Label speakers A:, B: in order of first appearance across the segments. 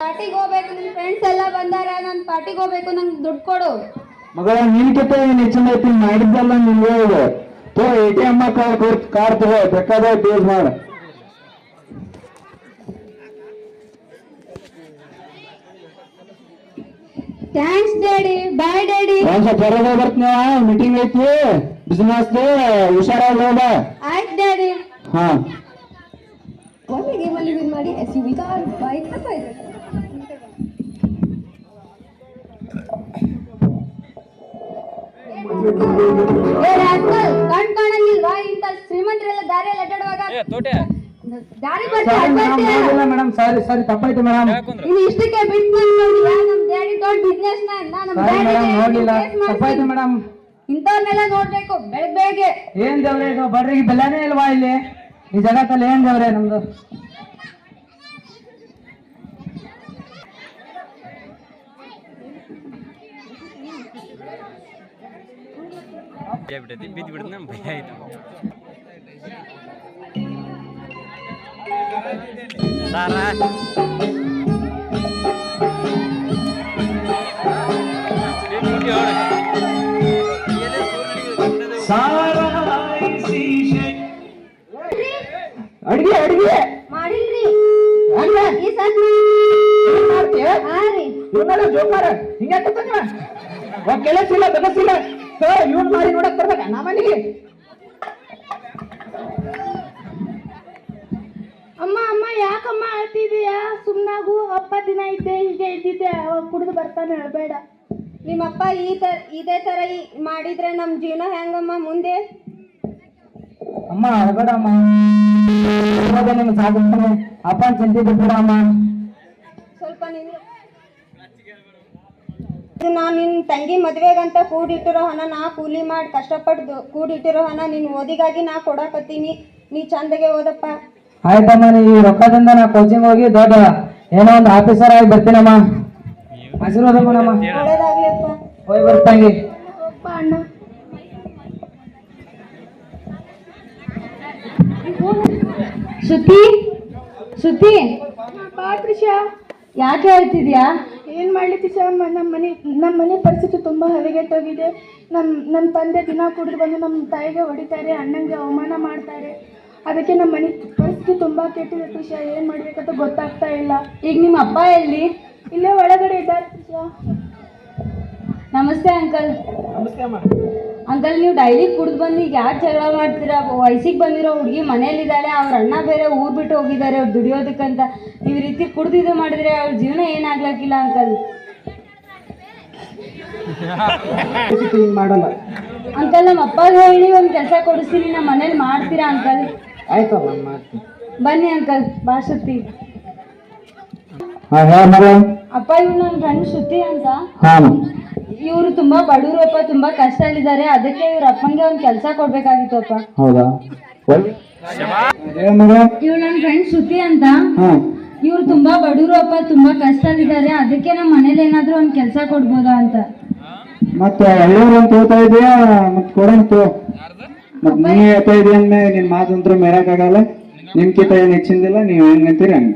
A: ಪಾರ್ಟಿಗೆ ಹೋಗ್ಬೇಕು ನಿಮ್ ಫ್ರೆಂಡ್ಸ್ ಎಲ್ಲ ಬಂದಾರ ನಾನು ಪಾರ್ಟಿಗೆ ಹೋಗ್ಬೇಕು ನಂಗೆ ದುಡ್ಡು ಕೊಡು.
B: ಮಗಳ ನಿನ್ಕಿಂತ ಏನ್ ಹೆಚ್ಚಿನ ಐತಿ ಮಾಡಿದ್ದಲ್ಲ ನಿನ್ಗೆ ಇದು ತೋ A T M card car ತಗೋ ಬೇಕಾದ ಯೂಸ್ ಮಾಡ.
A: ಥ್ಯಾಂಕ್ಸ್ ಡ್ಯಾಡಿ ಬಾಯ್ ಡ್ಯಾಡಿ
B: ಒಂದ್ ಸ್ವಲ್ಪ ಹೊರಗೆ ಬರ್ತೀನಿ ಮೀಟಿಂಗ್ ಐತಿ? ಬಿಸಿನೆಸ್ ಹುಷಾರಾಗಿ ಹೋಗ
A: ಆಯ್ತು ಡ್ಯಾಡಿ
B: ಹಾ.
A: ಒಮ್ಮೆಗೆ ಮಲ್ಲಿ ಮಾಡಿ S U V car bike ಏ ಕಣ್ ಕಾಣಂಗಿಲ್ವಾ? ಇಂಥ ಶ್ರೀಮಂತರೆಲ್ಲ ದಾರಿಯಲ್ಲಿ ಅಡ್ಡಾಡುವಾಗ?
C: ಏ ತೋಟೆ.
A: ದಾರಿ
B: ಮೇಡಮ್ ಸಾರಿ ಸಾರಿ ತಪ್ಪಾಯ್ತು ಮೇಡಮ್
A: ಇನ್ನು ಇಷ್ಟಕ್ಕೆ ಬಿಟ್ಟು ನೋಡಿಯಾ ನಮ್ ಡ್ಯಾಡಿ ದೊಡ್ಡ ಬಿಸ್ನೆಸ್ ಮ್ಯಾನ್ ನಮ್
B: ನೋಡ್ಲಿಲ್ಲ
A: ಡ್ಯಾಡಿ
B: ತಪ್ಪಾಯ್ತು ಮೇಡಮ್
A: ಇಂಥವ್ರನ್ನೆಲ್ಲ ನೋಡ್ಬೇಕು ಬೆಳಗ್. ಬೆಳಗ್ಗೆ
B: ಏನ್ ದೇವ್ರೆ ಇದು? ಬಡ್ರಿಗೆ ಬೆಲೆನೇ ಇಲ್ವಾ ಇಲ್ಲಿ? ಈ ಜಗತ್ತಲ್ಲಿ ಏನ್ ದೇವ್ರೆ ನಮ್ದು?
C: ಬಿಟ್ಟೈತಿ. ಬಿದ್ದು ಬಿಡ್ತು ನಮ್ ಭಯ ಆಯ್ತು. ಸಾರಾ.
B: ಅಡ್ಗೆ ಅಡ್ಗೆ.
A: ಮಾಡಿಲ್ರಿ.
B: ಹಂಗ
A: ಈ ಸತ್
B: ಏನ್ ಮಾಡ್ತೀಯ?
A: ಹಾ ರೀ.
B: ಇವನ್ನೆಲ್ಲ ಜೋಕಾರ. ಹಿಂಗೆ ಕೂತಾನ ಒಂದ್ ಕೆಲಸ ಇಲ್ಲ ಬಗಸಿಲ್ಲ ಸರ್ ಇವನ್ ಮಾಡಿ ನೋಡಕ್ ಬರ್ಬೇಕ ನಮ್ಮನಿಗೆ ಮನೆಗೆ
D: ಅಮ್ಮ ಅಮ್ಮ ಯಾಕಮ್ಮ ಅಳ್ತಿದೀಯಾ ಸುಮ್ಮನಾಗು ಅಪ್ಪ ದಿನ ಇದ್ದೆ ಹೀಗೆ ಇದ್ದಿದ್ದೆ ಅವಾಗ ಕುಡಿದು ಬರ್ತಾನೆ ಅಳಬೇಡ
A: ನಿಮ್ಮಪ್ಪ ಈ ತರ ಇದೇ ತರ ಈ- ಮಾಡಿದ್ರೆ ನಮ್ಮ ಜೀವನ ಹೆಂಗಮ್ಮ ಮುಂದೆ
B: ಅಮ್ಮ ಅಳ್ಬೇಡ ಅಮ್ಮ ಇವಾಗ ನಿಮ್ಗೆ ಸಾಗುತ್ತಾನೆ ಅಪ್ಪನ ಚಿಂತೆ ಬಿಟ್ಬಿಡ ಅಮ್ಮ
A: ಸ್ವಲ್ಪ ನಿಂದು ಇದು ನಾ ನಿನ್ ತಂಗಿ ಮದ್ವೆಗಂತ ಕೂಡಿಟ್ಟಿರೋ ಹಣ ನಾ ಕೂಲಿ ಮಾಡಿ ಕಷ್ಟಪಟ್ಟು ಕೂಡಿಟ್ಟಿರೋ ಹಣ ನಿನ್ನ ಓದಿಗಾಗಿ ನಾ ಕೊಡಕತ್ತೀನಿ. ನೀ ಚಂದಗೆ ಓದಪ್ಪ.
B: ಆಯ್ತಮ್ಮ ನೀ ಈ ರೊಕ್ಕದಿಂದ ನಾ ಕೋಚಿಂಗ್ ಹೋಗಿ ದೊಡ್ಡ ಏನೋ ಒಂದು ಆಫೀಸರ್ ಆಗಿ ಬರ್ತೀನಮ್ಮ. ಆಶೀರ್ವಾದ ಮಾಡಮ್ಮ
A: ಒಳ್ಳೇದಾಗ್ಲಿಪ್ಪ.
B: ಹೋಗಿ ಬರ್ತಂಗಿ
D: ಅಣ್ಣ.
A: ಶ್ರುತಿ ಶ್ರುತಿ
D: ಬಾ
A: ಯಾಕೆ ಹೇಳ್ತಿದ್ಯಾ?
D: ಏನು ಮಾಡಲಿ ಸರ್ ನಮ್ಮ ಮನೆ ನಮ್ಮ ಮನೆ ಪರಿಸ್ಥಿತಿ ತುಂಬ ಹದಗೆಟ್ಟೋಗಿದೆ. ನಮ್ಮ ನಮ್ಮ ತಂದೆ ದಿನ ಕುಡಿದು ಬಂದು ನಮ್ಮ ತಾಯಿಗೆ ಹೊಡಿತಾರೆ ಅಣ್ಣಂಗೆ ಅವಮಾನ ಮಾಡ್ತಾರೆ. ಅದಕ್ಕೆ ನಮ್ಮ ಮನೆ ಪರಿಸ್ಥಿತಿ ತುಂಬ ಕೆಟ್ಟಿದೆ ತ್ರಿಷಾ ಏನು ಮಾಡಬೇಕಂತ ಗೊತ್ತಾಗ್ತಾ ಇಲ್ಲ.
A: ಈಗ ನಿಮ್ಮ ಅಪ್ಪ ಎಲ್ಲಿ?
D: ಇಲ್ಲೇ ಒಳಗಡೆ ಇದ್ದಾರೆ ತ್ರಿಷಾ
A: ನಮಸ್ತೆ ಅಂಕಲ್.
B: ನಮಸ್ತೆ ಅಮ್ಮ.
A: ಅಂಕಲ್ ನೀವು ಡೈಲಿ ಕುಡ್ದು ಬಂದು ಈಗ ಯಾಕೆ ಜಗಳ ಮಾಡ್ತೀರಾ? ವಯಸ್ಸಿಗೆ ಬಂದಿರೋ ಹುಡುಗಿ ಮನೇಲಿದ್ದಾಳೆ ಅವ್ರ ಅಣ್ಣ ಬೇರೆ ಊರು ಬಿಟ್ಟು ಹೋಗಿದ್ದಾರೆ ಅವ್ರು ದುಡಿಯೋದಕ್ಕಂತ. ನೀವು ಈ ರೀತಿ ಕುಡ್ದು ಇದು ಮಾಡಿದ್ರೆ ಅವ್ರ ಜೀವನ ಏನಾಗ್ಲಕ್ಕಿಲ್ಲ ಅಂಕಲ್?
B: ಮಾಡಲ್ಲ.
A: ಅಂಕಲ್ ನಮ್ಮ ಅಪ್ಪಗೆ ಹೇಳಿ ಒಂದು ಕೆಲಸ ಕೊಡಿಸ್ತೀನಿ ನಮ್ಮ ಮನೇಲಿ ಮಾಡ್ತೀರಾ ಅಂಕಲ್?
B: ಮಾಡ್ತೀನಿ.
A: ಬನ್ನಿ ಅಂಕಲ್ ಬಾ
B: ಮಗ
A: ಅಪ್ಪ ಇವ್ ನನ್ನ ಫ್ರೆಂಡ್ ಶ್ರುತಿ ಅಂತ.
B: ಹಾ.
A: ಇವರು ತುಂಬಾ ಬಡವರು ಅಪ್ಪ ತುಂಬಾ ಕಷ್ಟದಲ್ಲಿದ್ದಾರೆ. ಅದಕ್ಕೆ ಇವ್ರ ಅಪ್ಪಂಗೆ ಒಂದ್ ಕೆಲಸ ಕೊಡ್ಬೇಕಾಗಿತ್ತು ಅಪ್ಪ
B: ಹೌದಾ
A: ಇವ್ ನನ್ ಫ್ರೆಂಡ್ ಶ್ರುತಿ ಅಂತ. ಇವ್ರು ತುಂಬಾ ಬಡವರು ಅಪ್ಪ ತುಂಬಾ ಕಷ್ಟದಲ್ಲಿದ್ದಾರೆ. ಅದಕ್ಕೆ ನಮ್ಮ ಮನೇಲಿ ಏನಾದ್ರೂ ಒಂದು ಕೆಲಸ ಕೊಡ್ಬೋದಾ ಅಂತ.
B: ಮತ್ತೆ ಒಳ್ಳೆಯವ್ರು ಅಂತ ಹೇಳ್ತಾ ಇದೀಯಾ ಮತ್ತೆ ಕೊಡಂತು ಮತ್ತೆ ನೀ ಹೇಳ್ತಾ ಇದೀಯ ಅಂದ್ಮೇಲೆ ನಿನ್ ಮಾತಂತ್ರ ಮೇರಕ್ಕಾಗಲ್ಲ ನಿಮ್ಕಿಂತ ಏನ್ ಹೆಚ್ಚಿಂದಿಲ್ಲ ನೀವ್ ಹೆಂಗ್ ಅಂತೀರಿ ಹಂಗ.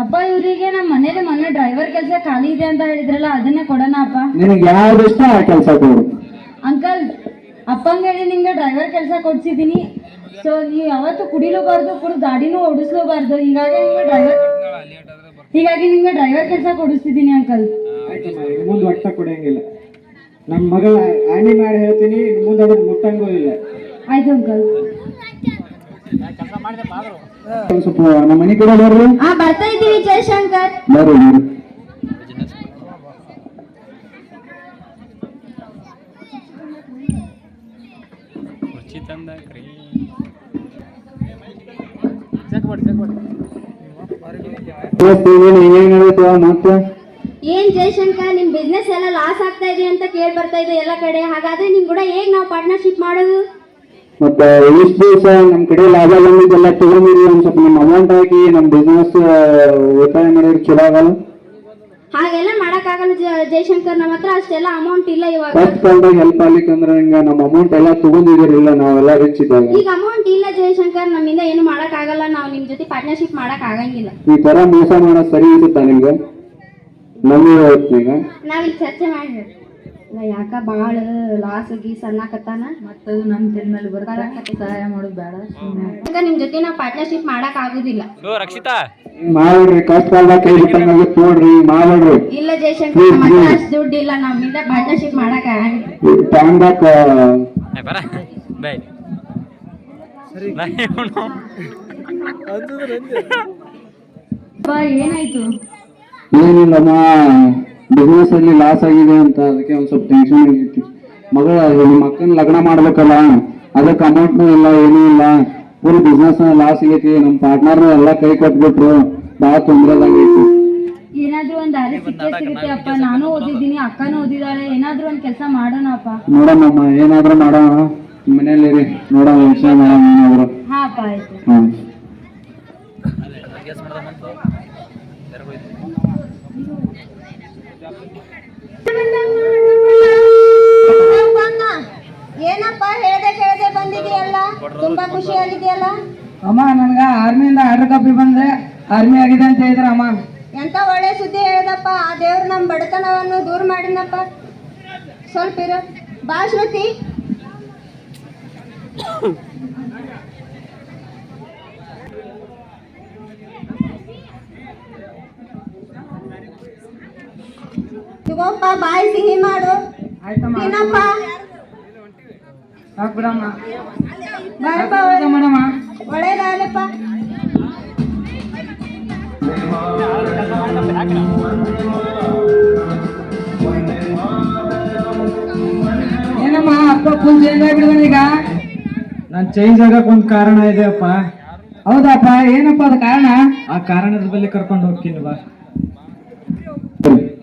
A: ಅಪ್ಪ ಇವರಿಗೆ ನಮ್ಮ ಮನೇಲಿ ಮೊನ್ನೆ ಡ್ರೈವರ್ ಕೆಲಸ ಖಾಲಿ ಇದೆ ಅಂತ ಹೇಳಿದ್ರಲ್ಲ ಅದನ್ನೇ ಕೊಡೋಣ ಅಪ್ಪ.
B: ನಿನಗೆ ಯಾವ್ದು ಇಷ್ಟ ಆ ಕೆಲಸ ಕೊಡು.
A: ಅಂಕಲ್ ಅಪ್ಪಂಗೆ ಹೇಳಿ ನಿಮ್ಗೆ ಡ್ರೈವರ್ ಕೆಲಸ ಕೊಡ್ಸಿದ್ದೀನಿ ಸೊ ನೀವು ಯಾವತ್ತು ಕುಡಿಲೂಬಾರ್ದು ಕುಡಿದು ಗಾಡಿನೂ ಓಡಿಸ್ಲೂಬಾರ್ದು. ಹೀಗಾಗಿ ನಿಮ್ಗೆ ಡ್ರೈವರ್ ಹೀಗಾಗಿ ನಿಮ್ಗೆ ಡ್ರೈವರ್ ಕೆಲಸ ಕೊಡಿಸ್ತಿದ್ದೀನಿ ಅಂಕಲ್
B: ಮುಂದೆ ಒಟ್ಟ ಕೊಡಂಗಿಲ್ಲ. ನಮ್ಮ ಮಗಳ ಆಣಿ ಮಾಡಿ ಹೇಳ್ತೀನಿ ಮುಂದೆ ಅದನ್ನ ಮುಟ್ಟಂಗೂ ಇಲ್ಲ.
A: ಆಯ್ತು ಅಂಕಲ್
B: ಸ್ವಲ್ಪ ನಮ್ಮ ಮನೆ ಕಡೆ ಬರ್ರಿ
A: ಹಾ ಬರ್ತಾ ಇದ್ದೀವಿ ಜಯಶಂಕರ್.
B: ಬರ್ರಿ
C: ಕುರ್ಚಿ ತಂದಾಕ್ರಿ
B: ಏನ್ ಹೇಳ್ತೀವ ಮತ್ತೆ?
A: ಏನ್ ಜಯಶಂಕರ್ ನಿಮ್ ಬಿಸ್ನೆಸ್ ಎಲ್ಲ ಲಾಸ್ ಆಗ್ತಾ ಇದೆ ಅಂತ ಕೇಳಿ ಬರ್ತಾ ಇದೆ ಎಲ್ಲ ಕಡೆ. ಹಾಗಾದ್ರೆ ನಿಮ್ ಕೂಡ ಹೇಗ್ ನಾವು ಪಾರ್ಟ್ನರ್ಶಿಪ್ ಮಾಡೋದು?
B: ಮತ್ತೆ ಇಷ್ಟು ದಿವಸ ನಮ್ ಕಡೆ ಲಾಭ ಬಂದಿದ್ದೆಲ್ಲ ತಗೊಂಡಿರಿ ಒಂದ್ ಸ್ವಲ್ಪ ನಮ್ಮ ಅಮೌಂಟ್ ಹಾಕಿ ನಮ್ ಬಿಸ್ನೆಸ್ ಉಳಿತಾಯ ಮಾಡಿದ್ರೆ ಚಲೋ ಆಗಲ್ಲ.
A: ಹಾಗೆಲ್ಲ ಮಾಡಕ್ಕಾಗಲ್ಲ ಜ- ಜಯಶಂಕರ್ ನಮ್ಮ ಹತ್ರ ಅಷ್ಟೆಲ್ಲ ಅಮೌಂಟ್ ಇಲ್ಲ ಇವಾಗ.
B: ಫಸ್ಟ್ ಕಾಲ್ದಾಗ ಹೆಲ್ಪ್ ಆಗ್ಲಿಕ್ಕೆ ಅಂದ್ರೆ ಹಿಂಗ ನಮ್ಮ ಅಮೌಂಟ್ ಎಲ್ಲ ತಗೊಂಡಿದಿರಿಲ್ಲ ನಾವೆಲ್ಲ ರಿಚ್ ಇದ್ದಾಗ
A: ಈಗ ಅಮೌಂಟ್ ಇಲ್ಲ ಜಯಶಂಕರ್ ನಮ್ಮಿಂದ ಏನು ಮಾಡಕ್ ಆಗಲ್ಲ ನಾವು ನಿಮ್ ಜೊತೆ ಪಾರ್ಟ್ನರ್ಶಿಪ್ ಮಾಡಕ್ ಆಗಂಗಿಲ್ಲ.
B: ಈ ತರ ಮೋಸ ಮಾಡೋದ್ ಸರಿ ಇರುತ್ತಾ ನಿಮ್ಗೆ? ನಮಗೆ ಹೋಗ್ತೀಗ
E: ನಾವಿಲ್ಲಿ ಚರ್ಚೆ ಮಾಡಿ ಯಾಕ ಭಾಳ ಲಾಸ್ ಗೀಸ್ ಅನ್ನಕತ್ತಾನ
A: ಮತ್ತದು ನನ್ನ ತಲೆ ಮೇಲೆ ಬರ್ತಾರೆ ಸಹಾಯ ಮಾಡೋದು ಬೇಡ. ಸುಮ್ಮನೆ
E: ಈಗ ನಿಮ್ ಜೊತೆ ನಾವು ಪಾರ್ಟ್ನರ್ಶಿಪ್ ಮಾಡಕ್ ಆಗುದಿಲ್ಲ.
C: ರಕ್ಷಿತಾ.
B: ಮಾಡ್ರಿ ಮಾಡ್ಬಿಡ್ರಿ ಕಷ್ಟ ಕಾಲದಾಗ ಕೈ ಬಿಟ್ಟಂಗಾಗತ್ತೆ ತೋಡ್ರಿ ಹಿಂಗ್
E: ಇಲ್ಲ ಜಯಶಂಕರ್ ನಮ್ಮ ಹತ್ರ ಅಷ್ಟ್ ದುಡ್ಡು ಇಲ್ಲ ನಮ್ಮಿಂದ ಪಾರ್ಟ್ನರ್ಶಿಪ್ ಮಾಡಕ್
B: ಟೈಮ್ದಾಗ
C: ಬರ. ಬೈ
A: ಏನಾಯ್ತು?
B: ಏನಿಲ್ಲಮ್ಮ. ಬಿಸ್ನೆಸ್ ಅಲ್ಲಿ ಲಾಸ್ ಆಗಿದೆ ಅಂತ ಅದಕ್ಕೆ ಒಂದ್ ಸ್ವಲ್ಪ ಟೆನ್ಷನ್ ಆಗಿತ್ತು ಮಗಳ ನಿಮ್ಮ ಅಕ್ಕನ ಲಗ್ನ ಮಾಡ್ಬೇಕಲ್ಲ. ಅದಕ್ಕೆ ಅಮೌಂಟ್ನು ಇಲ್ಲ ಏನೂ ಇಲ್ಲ. ಫುಲ್ ಬಿಸ್ನೆಸ್ ಲಾಸ್ ಆಗೈತಿ. ನಮ್ಮ ಪಾರ್ಟ್ನರ್ನು ಎಲ್ಲ ಕೈ ಕೊಟ್ಬಿಟ್ರು. ಭಾಳ ತೊಂದ್ರೆದಾಗೈತಿ
A: ಏನಾದ್ರೂ ಒಂದ್ ದಾರಿ ಸಿಕ್ಕೇ ಸಿಗುತ್ತೆ ಅಪ್ಪ. ನಾನು ಓದಿದ್ದೀನಿ ಅಕ್ಕನೂ ಓದಿದಾಳೆ ಏನಾದ್ರೂ ಒಂದ್ ಕೆಲಸ ಮಾಡೋಣ ಅಪ್ಪ
B: ನೋಡಮ್ಮ ಏನಾದ್ರೂ ಮಾಡೋಣ. ಮನೇಲಿ ನೋಡೋಣ ವಿಷಯ ಮಾಡೋಣ ಏನಾದ್ರು
A: ಹಾ ಅಪ್ಪ ಆಯ್ತು.
B: ಹ್ಮ್
E: ಏನಪ್ಪ ಹೇಳ್ದೆ ಕೇಳದೆ ಬಂದಿದೆಯಲ್ಲ ತುಂಬಾ ಖುಷಿಯಾಗಿದೆಯಲ್ಲ
F: ಅಮ್ಮ ನನ್ಗ ಆರ್ಮಿಯಿಂದ ಆರ್ಡರ್ ಕಾಪಿ ಬಂದ್ರೆ ಆರ್ಮಿ ಆಗಿದೆ ಅಂತ ಹೇಳಿದ್ರ ಅಮ್ಮ.
E: ಎಂತ ಒಳ್ಳೆ ಸುದ್ದಿ ಹೇಳ್ದಪ್ಪ ಆ ದೇವ್ರು ನಮ್ಮ ಬಡತನವನ್ನು ದೂರ ಮಾಡಿನಪ್ಪ ಸ್ವಲ್ಪ ಇರು. ಬಾ ಶ್ರುತಿ. ತಗೋಪ್ಪ ಬಾಯಿ ಸಿಹಿ ಮಾಡು. ತಿನ್ನಪ್ಪ.
F: ಸಾಕ್ ಬಿಡಮ್ಮ.
E: ಒಳ್ಳೇದಾಗಲಪ್ಪ.
F: ಏನಮ್ಮ ಅಪ್ಪ ಫುಲ್ ಚೇಂಜ್ ಈಗ?
G: ನಾನ್ ಚೇಂಜ್ ಆಗಕ್ ಒಂದ್ ಕಾರಣ ಇದೆ ಅಪ್ಪ
F: ಹೌದಪ್ಪ ಏನಪ್ಪ ಅದ ಕಾರಣ?
G: ಆ ಕಾರಣದ ಬಳಿ ಕರ್ಕೊಂಡು ಹೋಗ್ತೀನಿ ಬಾ.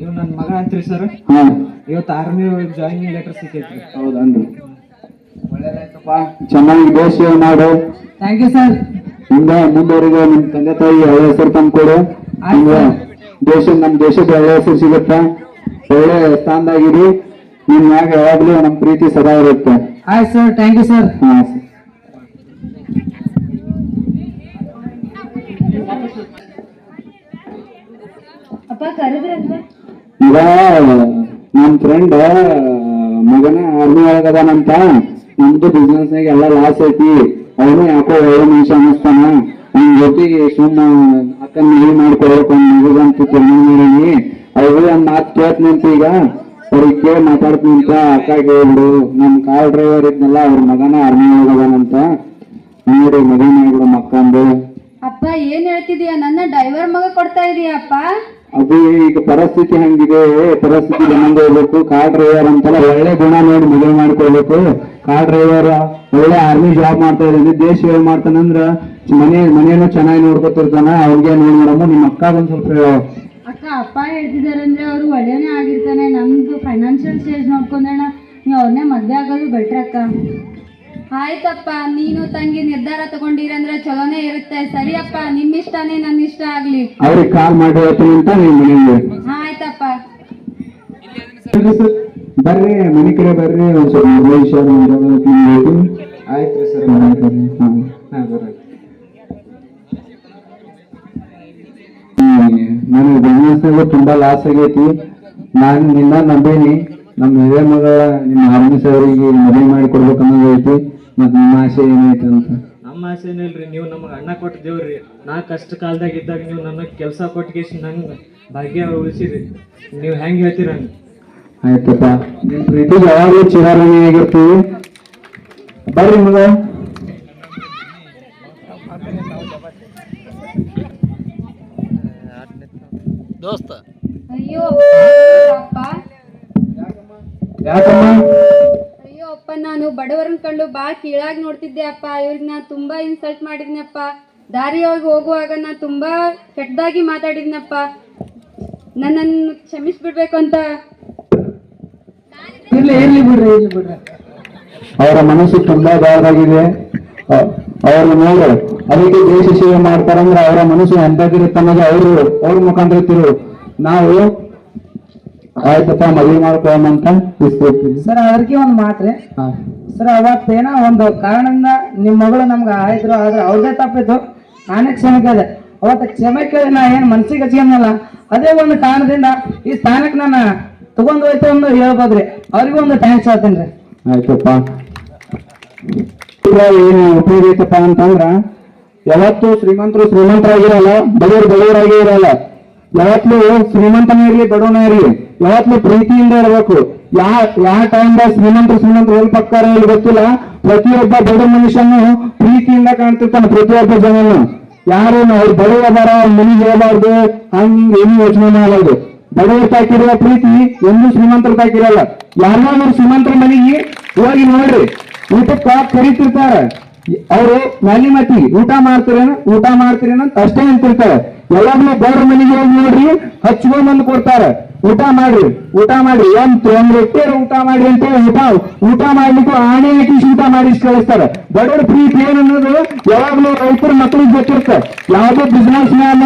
G: ಇವ್ ನನ್ ಮಗ ಅಂತ್ರಿ ಸರ್ ಇವತ್ತು ಆರ್ಮಿ ಜಾಯಿನಿಂಗ್ ಲೆಟರ್ ಸಿಕ್ಕೈತ್ರಿ.
B: ಹೌದನ್ರಿ ಚೆನ್ನಾಗಿ ದೇಶ ಸೇವೆ ಮಾಡು.
F: ಥ್ಯಾಂಕ್ ಯು ಸರ್
B: ಹಿಂದೆ ಮುಂದುವರೆಗೆ ನಿಮ್ ತಂದೆ ತಾಯಿ ಒಳ್ಳೆ ಹೆಸರು ತಂದ್ಕೊಡು. ಹಿಂಗ ದೇಶ ನಮ್ ದೇಶದ ಒಳ್ಳೆ ಹೆಸರು ಸಿಗುತ್ತ. ಒಳ್ಳೆ ಸ್ಥಾನದಾಗಿರಿ ನಿಮ್ ಮ್ಯಾಗ ಯಾವಾಗ್ಲೂ ನಮ್ ಪ್ರೀತಿ ಸದಾ ಇರುತ್ತೆ.
F: ಆಯ್ತು ಸರ್ ಥ್ಯಾಂಕ್ ಯು ಸರ್
B: ಹಾ
A: ಅಪ್ಪ ಕರೆದ್ರಂತೆ
B: ಈಗ ನಮ್ ಫ್ರೆಂಡ್ ಮಗನ ಆರ್ಮಿ ಒಳಗದಾನಂತ ನಮ್ದು ಬಿಸ್ನೆಸ್ ನಾಗ ಎಲ್ಲ ಲಾಸ್ ಐತಿ. ಅವನು ಯಾಕೋ ಒಳ್ಳೆ ಮನುಷ್ಯ ಅನ್ನಿಸ್ತಾನ. ನಿಮ್ ಜೊತೆಗೆ ಸುಮ್ಮ ಅಕ್ಕನ ಮೇಲೆ ಮಾಡ್ಕೊಳ್ಬೇಕು ಮಗುಗಂತ ತೀರ್ಮಾನ ಮಾಡೀನಿ. ಅವ್ರಿಗೆ ಒಂದ್ ಮಾತು ಕೇಳ್ತಂತ ಈಗ. ಅವ್ರಿಗೆ ಕೇಳಿ ಮಾತಾಡ್ತೀನಿ ಅಂತ ಅಕ್ಕ ಹೇಳ್ಬಿಡು, ನಮ್ ಕಾರ್ ಡ್ರೈವರ್ ಇದ್ನಲ್ಲ, ಅವ್ರ ಮಗನ ಆರ್ಮಿ ಒಳಗದಾನಂತ ನೋಡಿ ಮಗನ ಮಾಡ್ಬಿಡು ಮಕ್ಕಂದು.
A: ಅಪ್ಪ, ಏನ್ ಹೇಳ್ತಿದೀಯ? ನನ್ನ ಡ್ರೈವರ್ ಮಗ ಕೊಡ್ತಾ ಇದೀಯ ಅಪ್ಪ?
B: ಅದು ಈಗ ಪರಿಸ್ಥಿತಿ ಹಂಗಿದೆ, ಪರಿಸ್ಥಿತಿ ಬಂದು ಹೋಗ್ಬೇಕು ಕಾರ್ ಡ್ರೈವರ್ ಅಂತಲ್ಲ ಒಳ್ಳೆ ಗುಣ ನೋಡಿ ಮದುವೆ ಮಾಡ್ಕೊಳ್ಬೇಕು. ಕಾರ್ ಡ್ರೈವರ್ ಒಳ್ಳೆ ಆರ್ಮಿ ಜಾಬ್ ಮಾಡ್ತಾ ಇದ್ದಾನೆ. ದೇಶ ಸೇವೆ ಮಾಡ್ತಾನಂದ್ರ ಮನೆ ಮನೇನು ಚೆನ್ನಾಗಿ ನೋಡ್ಕೊತಿರ್ತಾನ. ಅವ್ರಿಗೆ ನೋಡಿ ನೋಡಮ್ಮ ನಿಮ್ಮ ಅಕ್ಕ ಒಂದ್ ಸ್ವಲ್ಪ
A: ಅಕ್ಕ, ಅಪ್ಪ ಹೇಳ್ತಿದಾರೆ ಅಂದ್ರೆ ಅವ್ರು ಒಳ್ಳೆನೇ ಆಗಿರ್ತಾನೆ. ನಮ್ದು ಫೈನಾನ್ಷಿಯಲ್ ಸ್ಟೇಜ್ ನೋಡ್ಕೊಂಡ್ರೆ ನೀವು ಅವ್ರನ್ನೇ ಮದ್ವೆ ಆಗೋದು ಬೆಟ್ರ್ ಅಕ್ಕ. ಆಯ್ತಪ್ಪ ನೀನು ತಂಗಿ ನಿರ್ಧಾರ ತಗೊಂಡಿರಂದ್ರೆ ಚಲೋನೇ ಇರುತ್ತೆ. ಸರಿಯಪ್ಪ ನಿಮ್ ಇಷ್ಟನೇ ನನ್ನ ಇಷ್ಟ ಆಗ್ಲಿ.
B: ಅವ್ರಿಗೆ ಕಾಲ್ ಮಾಡಿ ಅಂತ ನೀವು ಮನೆಗೆ.
A: ಹಾ ಆಯ್ತಪ್ಪ.
B: ಬರ್ರಿ ಮನೆ ಕಡೆ ಬರ್ರಿ ಒಂದ್ ಸ್ವಲ್ಪ ವಿಷಯ ಮಾತಾಡೋದು
G: ಆಯ್ತ್ರಿ ಸರ್
B: ನನಗೆ ಬಿಸ್ನೆಸ್ ತುಂಬಾ ಲಾಸ್ ಆಗೈತಿ. ನಾನು ನಿನ್ನ ನಂಬೇನಿ. ನಮ್ಮ ಹಿರಿಯ ಮಗಳ ನಿಮ್ಮ ಆರ್ಮಿ ಸವರಿಗೆ ಮದುವೆ ಮಾಡಿ ಕೊಡ್ಬೇಕು ಅನ್ನೋದು ಐತಿ. ಮತ್ ನಿಮ್ಮ ಆಸೆ ಏನಾಯ್ತು ಅಂತ?
G: ನಮ್ಮ ಆಸೆ ಏನಿಲ್ರಿ ನೀವು ನಮಗೆ ಅಣ್ಣ ಕೊಟ್ಟ ದೇವ್ರಿ. ನಾ ಕಷ್ಟ ಕಾಲದಾಗ ಇದ್ದಾಗ ನೀವು ನನಗೆ ಕೆಲಸ ಕೊಟ್ಟಿಗೆ ನಂಗೆ ಭಾಗ್ಯ ಉಳಿಸಿರಿ. ನೀವು ಹೆಂಗೆ ಹೇಳ್ತೀರ
B: ಆಯ್ತಪ್ಪ. ನಿಮ್ ಪ್ರೀತಿ ಯಾವಾಗಲೂ ಚಿರಾರಣಿಯಾಗಿರ್ತೀವಿ ಬರ್ರಿ ಮಗ.
C: ದೋಸ್ತ.
A: ಅಯ್ಯೋ ಅಪ್ಪ.
B: ಯಾಕಮ್ಮ?
A: ಅಪ್ಪ ನಾನು ಬಡವರನ್ನ ಕಂಡು ಬಾ ಕೀಳಾಗಿ ನೋಡ್ತಿದ್ದೆ ಅಪ್ಪ. ಇವ್ರಿಗೆ ನಾ ತುಂಬಾ ಇನ್ಸಲ್ಟ್ ಮಾಡಿದ್ನಪ್ಪ. ದಾರಿಯೊಳಗೆ ಹೋಗುವಾಗ ನಾ ತುಂಬಾ ಕೆಟ್ಟದಾಗಿ ಮಾತಾಡಿದ್ನಪ್ಪ. ನನ್ನನ್ನು ಕ್ಷಮಿಸ್ಬಿಡ್ಬೇಕು ಅಂತ.
F: ಇರ್ಲಿ ಇರ್ಲಿ ಬಿಡ್ರಿ ಇರ್ಲಿ ಬಿಡ್ರಿ.
B: ಅವರ ಮನಸ್ಸು ತುಂಬಾ ಗಾಢವಾಗಿದೆ. ಅವರು ನೋಡು ಅದಕ್ಕೆ ದೇಶ ಸೇವೆ ಮಾಡ್ತಾರಂದ್ರೆ ಅವರ ಮನಸ್ಸು ಎಂತಾಗಿರುತ್ತೆ ಅನ್ನೋದು ಅವರು ಅವ್ರ ಮುಖಾಂತರ ತಿರು. ನಾವು ಆಯ್ತಪ್ಪ ಮದುವೆ ಮಾಡ್ಕೊಳ್ಳೋಣ ಇಸ್ಕೊಳ್ತೀವಿ
F: ಸರ್ ಅದಕ್ಕೆ ಒಂದು ಮಾತ್ರಿ ಸರ್ ಅವತ್ತೇನೋ ಒಂದು ಕಾರಣದಿಂದ ನಿಮ್ಮ ಮಗಳು ನಮ್ಗೆ ಆಯ್ತು ಆದ್ರೆ ಅವ್ರದೇ ತಪ್ಪಿತ್ತು. ನಾನೇ ಕ್ಷಮಿಕದೆ ಅವತ್ತ ಕ್ಷಮೆ ಕೇಳಿ ನಾ ಏನ್ ಮನ್ಸಿಗೆ ಹಚ್ಕೊಂಡಲ್ಲ ಅದೇ ಒಂದು ಕಾರಣದಿಂದ ಈ ಸ್ಥಾನಕ್ಕೆ ನಾನು ತಗೊಂಡು ಹೋಯ್ತು ಅಂತ ಹೇಳ್ಬೋದ್ರಿ ಅವ್ರಿಗೂ ಒಂದು ಥ್ಯಾಂಕ್ಸ್ ಹೇಳ್ತೀನಿ ರೀ.
B: ಆಯ್ತಪ್ಪ. ಏನು ಉಪಯೋಗ ಐತಪ್ಪ ಅಂತಂದ್ರ ಯಾವತ್ತು ಶ್ರೀಮಂತರು ಶ್ರೀಮಂತರಾಗಿರಲ್ಲ ಬಡವರು ಬಡವರಾಗಿ ಇರಲ್ಲ. ಯಾವತ್ಲೂ ಶ್ರೀಮಂತನೇ ಇರ್ಲಿ, ಬಡವನೇ ಇರ್ಲಿ, ಯಾವತ್ಲೂ ಪ್ರೀತಿಯಿಂದ ಇರಬೇಕು. ಯಾ ಯಾವ ಟೈಮ್ದಾಗ ಶ್ರೀಮಂತರು ಶ್ರೀಮಂತರು ಎಲ್ಲಿ ಪಕ್ಕಾರ ಇಲ್ಲಿ ಗೊತ್ತಿಲ್ಲ? ಪ್ರತಿಯೊಬ್ಬ ಬಡ ಮನುಷ್ಯನು ಪ್ರೀತಿಯಿಂದ ಕಾಣ್ತಿರ್ತಾನೆ, ಪ್ರತಿಯೊಬ್ಬ ಜನನು. ಯಾರು ಅವ್ರು ಬಡವ ಅದಾರ ಮನಿಗೆ ಹೋಗಬಾರ್ದು ಹಂಗ ಏನು ಯೋಚನೆ ಮಾಡಬಾರ್ದು ಬಡವರ ತಾಕಿರುವ ಪ್ರೀತಿ ಎಂದೂ ಶ್ರೀಮಂತರ ತಾಕಿರಲ್ಲ ಯಾರನ್ನ ಶ್ರೀಮಂತರ ಮನೆಗೆ ಹೋಗಿ ನೋಡ್ರಿ. ಊಟಕ್ಕ ಕರಿತಿರ್ತಾರ. ಅವರು ಮತಿ ಊಟ ಮಾಡ್ತೀರೇನ? ಊಟ ಮಾಡ್ತಿರೇನು ಅಷ್ಟೇ ಅಂತಿರ್ತಾರೆ. ಎಲ್ಲಾದ್ರೂ ಗೌರ್ ಮನೆಗೆ ಹೋಗಿ ನೋಡ್ರಿ ಹಚ್ಕೊಂಡ್ ಊಟ ಮಾಡ್ರಿ ಊಟ ಮಾಡ್ರಿ. ಒಂದ್ ತೊಂದ್ರೆ ಊಟ ಮಾಡ್ರಿ ಅಂತ ಊಟ ಊಟ ಮಾಡ್ಲಿಕ್ಕೆ ಆಣೆ ಹಾಕಿ ಊಟ ಮಾಡಿ ಕಳಿಸ್ತಾರೆ. ಬಡವ್ರ ಪ್ರೀತಿ ಏನ್ ಅನ್ನೋದು ಯಾವಾಗ್ಲೂ ರೈತರ ಮಕ್ಳಿಗೆ ಗೊತ್ತಿರುತ್ತೆ. ಯಾವ್ದೋ ಬಿಸ್ನೆಸ್ ಮ್ಯಾನ್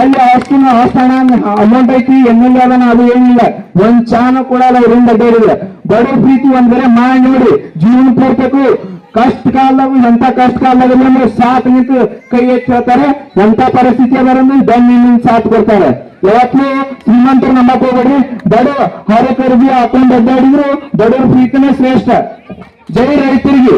B: ಅಲ್ಲಿ ಆಸ್ತಿನ ಆಸ್ಥಾನ ಅಮೌಂಟ್ ಐತಿ, ಎಂ ಅದನ್ನ ಅದು ಏನಿಲ್ಲ. ಒಂದ್ ಚಾನ ಕೊಡಲ್ಲ ಅವರಿಂದ ಬೇರೆ ಬಡವ್ರ ಪ್ರೀತಿ ಒಂದ್ ಬೇರೆ ಮಾಡಿ ನೋಡಿ ಜೀವನ ಪೂರ್ತಕ್ಕೂ ಕಷ್ಟ ಕಾಲದಾಗ ಎಂತ ಕಷ್ಟ ಕಾಲದಾಗ ನಮ್ಗೆ ಸಾಥ್ ನಿಂತು ಕೈ ಎತ್ತಿ ಹೇಳ್ತಾರೆ ಎಂತ ಪರಿಸ್ಥಿತಿ ಅದಾರ ಬೆನ್ನ ಸಾಥ್ ಕೊಡ್ತಾರೆ. ಯಾವತ್ತು ಶ್ರೀಮಂತರು ನಂಬಕ್ ಹೋಗ್ಬೇಡ್ರಿ. ಬಡ ಹರಕರ್ಬಿ ಹಾಕೊಂಡ್ ಅಡ್ಡಾಡಿದ್ರು ಬಡವ್ರ ಪ್ರೀತಿನೇ ಶ್ರೇಷ್ಠ. ಜೈ ರೈತರಿಗೆ.